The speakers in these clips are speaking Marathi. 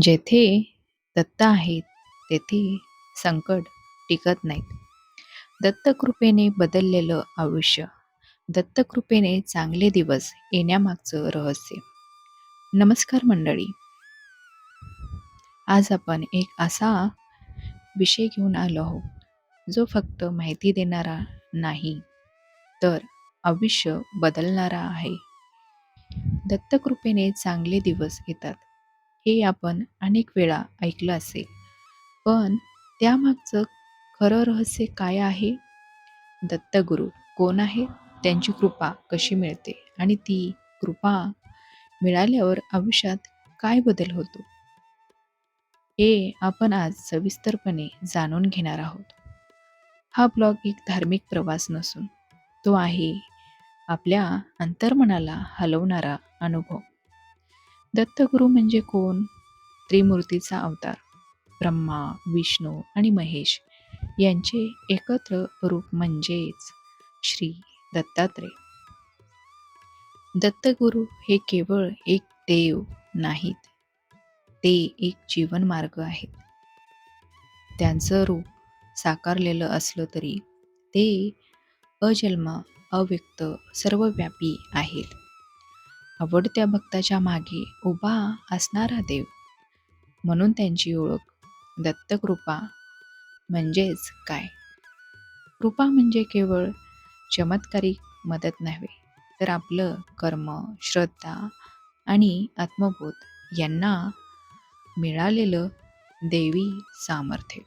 जेथे दत्त आहेत तेथे संकट टिकत नाहीत. दत्तकृपेने बदललेलं आयुष्य दत्तकृपेने चांगले दिवस येण्यामागचं रहस्य. नमस्कार मंडळी. आज आपण एक असा विषय घेऊन आलो आहोत जो फक्त माहिती देणारा नाही तर आयुष्य बदलणारा आहे. दत्तकृपेने चांगले दिवस येतात. हे आपण अनेक वेळा ऐकलं असेल. पण त्यामागचं खरं रहस्य काय आहे? दत्तगुरू कोण आहे त्यांची कृपा कशी मिळते? आणि ती कृपा मिळाल्यावर आयुष्यात काय बदल होतो? हे आपण आज सविस्तरपणे जाणून घेणार आहोत. हा ब्लॉग एक धार्मिक प्रवास नसून तो आहे आपल्या अंतर्मनाला हलवणारा अनुभव. दत्तगुरू म्हणजे कोण? त्रिमूर्तीचा अवतार. ब्रह्मा विष्णू आणि महेश यांचे एकत्र रूप म्हणजेच श्री दत्तात्रय. दत्तगुरू हे केवळ एक देव नाहीत ते एक जीवनमार्ग आहेत. त्यांचं रूप साकारलेलं असलं तरी ते अजन्म अव्यक्त सर्वव्यापी आहेत. आवडत्या भक्ताच्या मागे उभा असणारा देव. म्हणून त्यांची ओळख दत्तकृपा म्हणजेच काय? कृपा म्हणजे केवळ चमत्कारिक मदत नव्हे तर आपलं कर्म श्रद्धा आणि आत्मबोध यांना मिळालेलं देवी सामर्थ्य.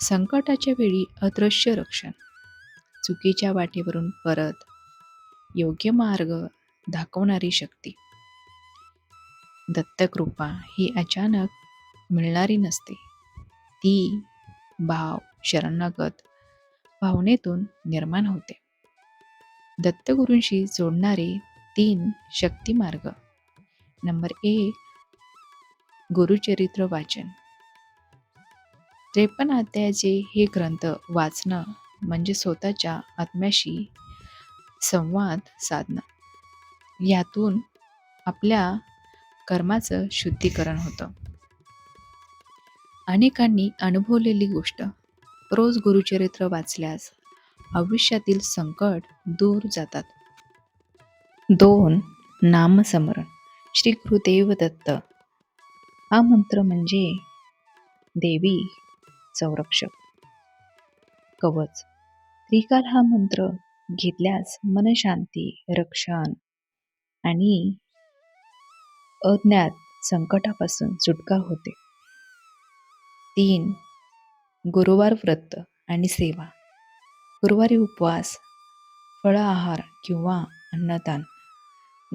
संकटाच्या वेळी अदृश्य रक्षण चुकीच्या वाटेवरून परत योग्य मार्ग दाखवणारी शक्ती. दत्तकृपा ही अचानक मिळणारी नसते. ती भाव शरणागत भावनेतून निर्माण होते. दत्तगुरूंशी जोडणारे तीन शक्ती मार्ग. नंबर एक गुरुचरित्र वाचन. त्रेपन्न अध्यायाचे हे ग्रंथ वाचणं म्हणजे स्वतःच्या आत्म्याशी संवाद साधणं. यातून आपल्या कर्माचं शुद्धीकरण होतं. अनेकांनी अनुभवलेली गोष्ट रोज गुरुचरित्र वाचल्यास आयुष्यातील संकट दूर जातात. दोन नामस्मरण. श्री गुरुदेव दत्त. हा मंत्र म्हणजे देवी संरक्षक. कवच. त्रिकाल हा मंत्र घेतल्यास मनशांती रक्षण आणि अज्ञात संकटापासून सुटका होते. तीन गुरुवार व्रत आणि सेवा. गुरुवारी उपवास फळ आहार किंवा अन्नदान.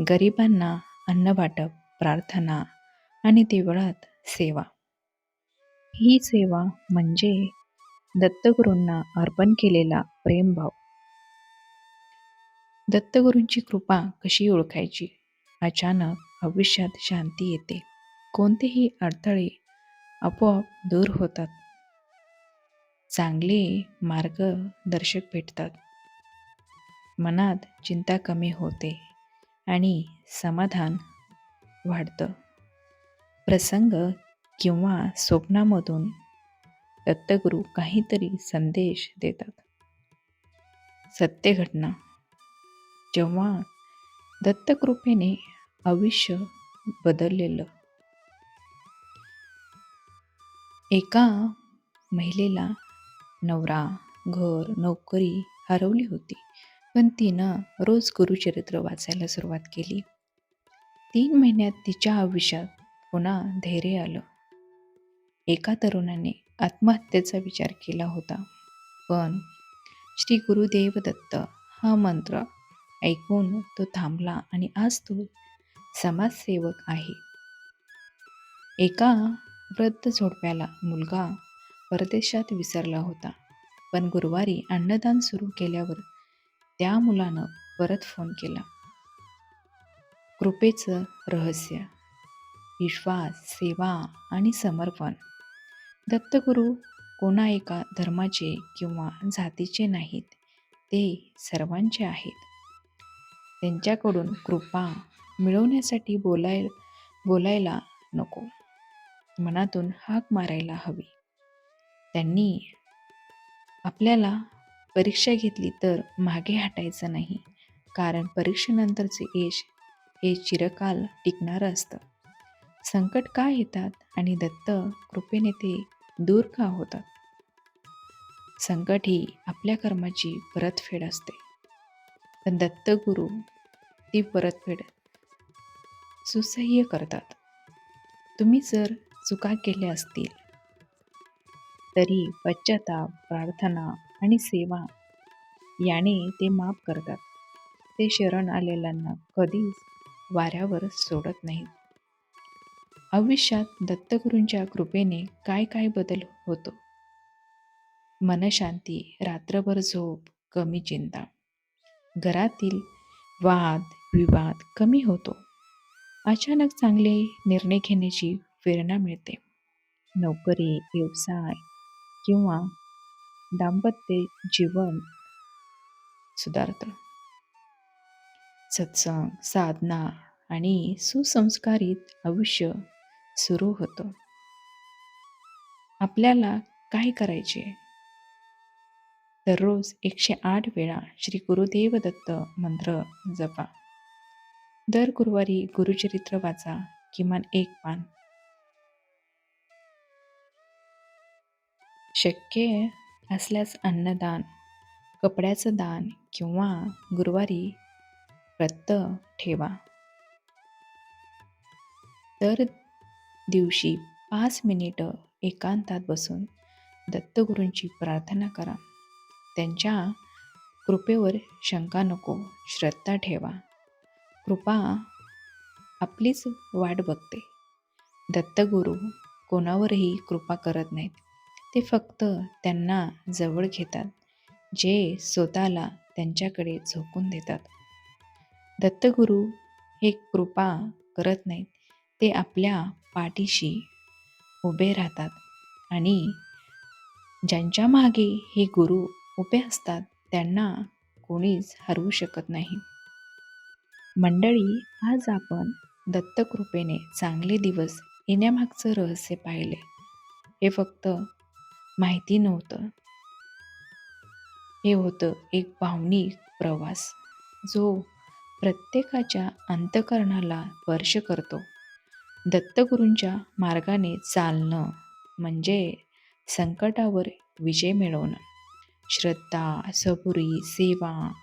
गरिबांना अन्न वाटप प्रार्थना आणि देवळात सेवा. ही सेवा म्हणजे दत्तगुरूंना अर्पण केलेला प्रेमभाव. दत्तगुरूंची कृपा कशी ओळखायची? अचानक आयुष्यात शांती येते. कोणतेही अडथळे आपोआप दूर होतात. चांगले मार्गदर्शक भेटतात. मनात चिंता कमी होते आणि समाधान वाढतं. प्रसंग किंवा स्वप्नामधून दत्तगुरू काहीतरी संदेश देतात. सत्य घटना जेव्हा दत्तकृपेने आयुष्य बदललेलं. एका महिलेला नवरा घर नोकरी हरवली होती पण तिनं रोज गुरुचरित्र वाचायला सुरुवात केली. तीन महिन्यात तिच्या आयुष्यात पुन्हा धैर्य आलं. एका तरुणाने आत्महत्येचा विचार केला होता पण श्री गुरुदेव दत्त हा मंत्र ऐकून तो थांबला आणि आज तो समाजसेवक आहे. एका वृद्ध झोडप्याला मुलगा परदेशात विसरला होता पण गुरुवारी अन्नदान सुरू केल्यावर त्या मुलानं परत फोन केला. कृपेचं रहस्य विश्वास सेवा आणि समर्पण. दत्तगुरू कोणा एका धर्माचे किंवा जातीचे नाहीत ते सर्वांचे आहेत. त्यांच्याकडून कृपा मिळवण्यासाठी बोलाय बोलायला नको. मनातून हाक मारायला हवी. त्यांनी आपल्याला परीक्षा घेतली तर मागे हटायचं नाही कारण परीक्षेनंतरचे यश हे चिरकाल टिकणारं असतं. संकट का येतात आणि दत्त कृपेने ते दूर का होतात? संकट ही आपल्या कर्माची परतफेड असते. पण दत्तगुरू ती परतफेड सुसह्य करतात. तुम्ही जर चुका केल्या असतील तरी पश्चाताप प्रार्थना आणि सेवा याने ते माफ करतात. ते शरण आलेल्यांना कधीच वाऱ्यावर सोडत नाहीत. आयुष्यात दत्तगुरूंच्या कृपेने काय काय बदल होतो? मनशांती रात्रभर झोप कमी चिंता. घरातील वाद विवाद कमी होतो. अचानक चांगले निर्णय घेण्याची प्रेरणा मिळते. नोकरी व्यवसाय किंवा दाम्पत्य जीवन सुधारतं. सत्संग साधना आणि सुसंस्कारित आयुष्य सुरू होतं. आपल्याला काय करायचे? दररोज एकशे आठ वेळा श्री गुरुदेव दत्त मंत्र जपा. दर गुरुवारी गुरुचरित्र वाचा किमान एक पान. शक्य असल्यास अन्नदान कपड्याचं दान किंवा गुरुवारी व्रत ठेवा. दर दिवशी पाच मिनिटं एकांतात बसून दत्तगुरूंची प्रार्थना करा. त्यांच्या कृपेवर शंका नको श्रद्धा ठेवा. कृपा आपलीच वाट बघते. दत्तगुरू कोणावरही कृपा करत नाहीत. ते फक्त त्यांना जवळ घेतात जे स्वतःला त्यांच्याकडे झोकून देतात. दत्तगुरू हे कृपा करत नाहीत ते आपल्या पाठीशी उभे राहतात आणि ज्यांच्या मागे हे गुरु उभे असतात त्यांना कोणीच हरवू शकत नाही. मंडळी आज आपण दत्तकृपेने चांगले दिवस येण्यामागचं रहस्य पाहिले. हे फक्त माहिती नव्हतं. हे होतं एक भावनिक प्रवास जो प्रत्येकाच्या अंतकरणाला स्पर्श करतो. दत्तगुरूंच्या मार्गाने चालणं म्हणजे संकटावर विजय मिळवणं. श्रद्धा सबुरी सेवा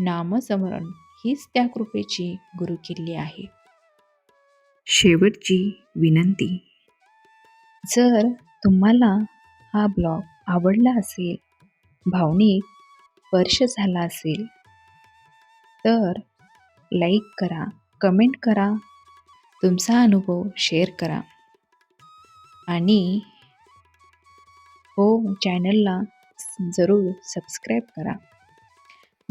नामस्मरण हीच त्या कृपेची गुरुकिल्ली आहे. शेवटची विनंती. जर तुम्हाला हा ब्लॉग आवडला असेल भावनिक स्पर्श झाला असेल तर लाईक करा कमेंट करा तुमचा अनुभव शेअर करा. आणि हो चॅनलला जरूर सबस्क्राईब करा.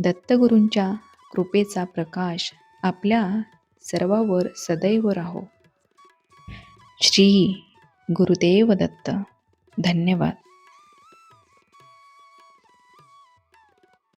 दत्तगुरूंच्या कृपेचा प्रकाश आपल्या सर्वावर सदैव राहो. श्री गुरुदेव दत्त. धन्यवाद.